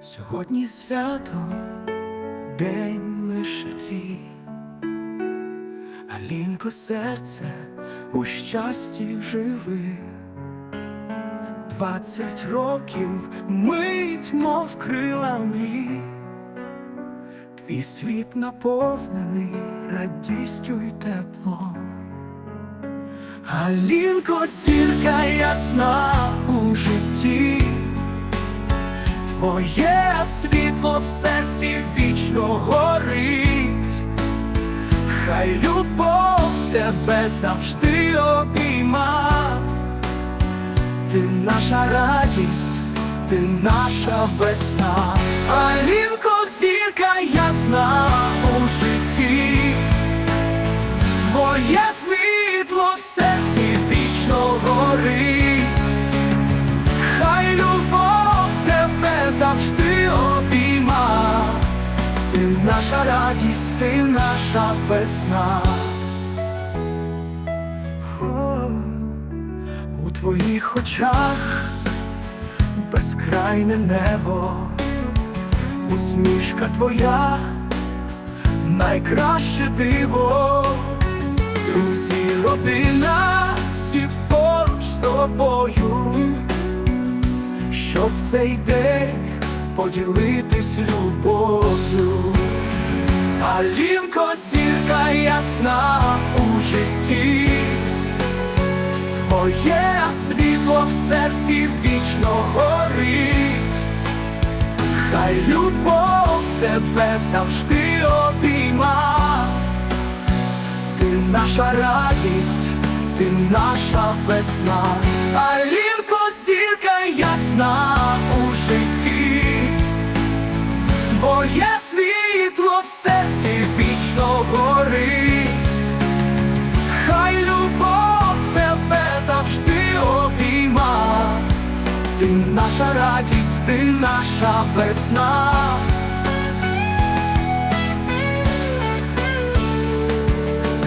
Сьогодні свято, день лише твій, Алінко, серце у щасті живи. Двадцять років мить, мов крила мрій, Твій світ наповнений радістю й теплом. Алінко, сірка ясна Твоє світло в серці вічно горить, хай любов тебе завжди обійма, ти наша радість, ти наша весна, Алінко, зірка ясна наша радість, ти наша весна. У твоїх очах безкрайне небо, усмішка твоя, найкраще диво, друзі, родина, всі поруч з тобою щоб в цей день поділитись любов'ю. Алінко, зірка ясна у житті, твоє світло в серці вічно горить, хай любов тебе завжди обійма, ти наша радість, ти наша весна, в серці вічно горить, хай любов тебе завжди обійма, ти наша радість, ти наша весна.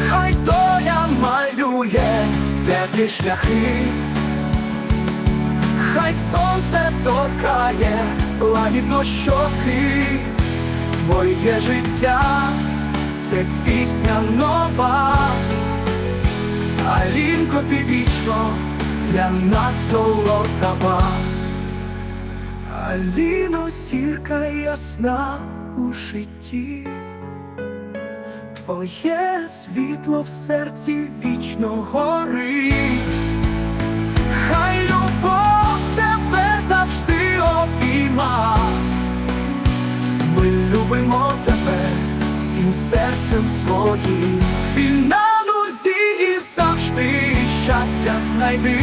Хай доля малює теплі шляхи, хай сонце торкає лагідно щоки, твоє життя це пісня нова, Алінко, ти вічно для нас золотава, Аліно, сірка ясна у житті. Твоє світло в серці вічно горить, любимо тебе всім серцем своїм. Фіналузі і завжди щастя знайди.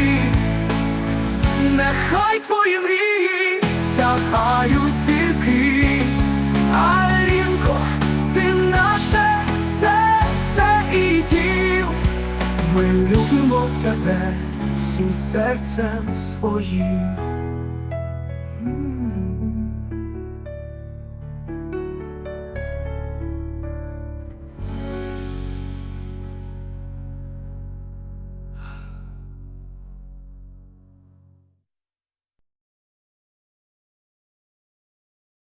Нехай твої мрії сягають зірки, Алінко, ти наше серце і дім. Ми любимо тебе всім серцем своїм.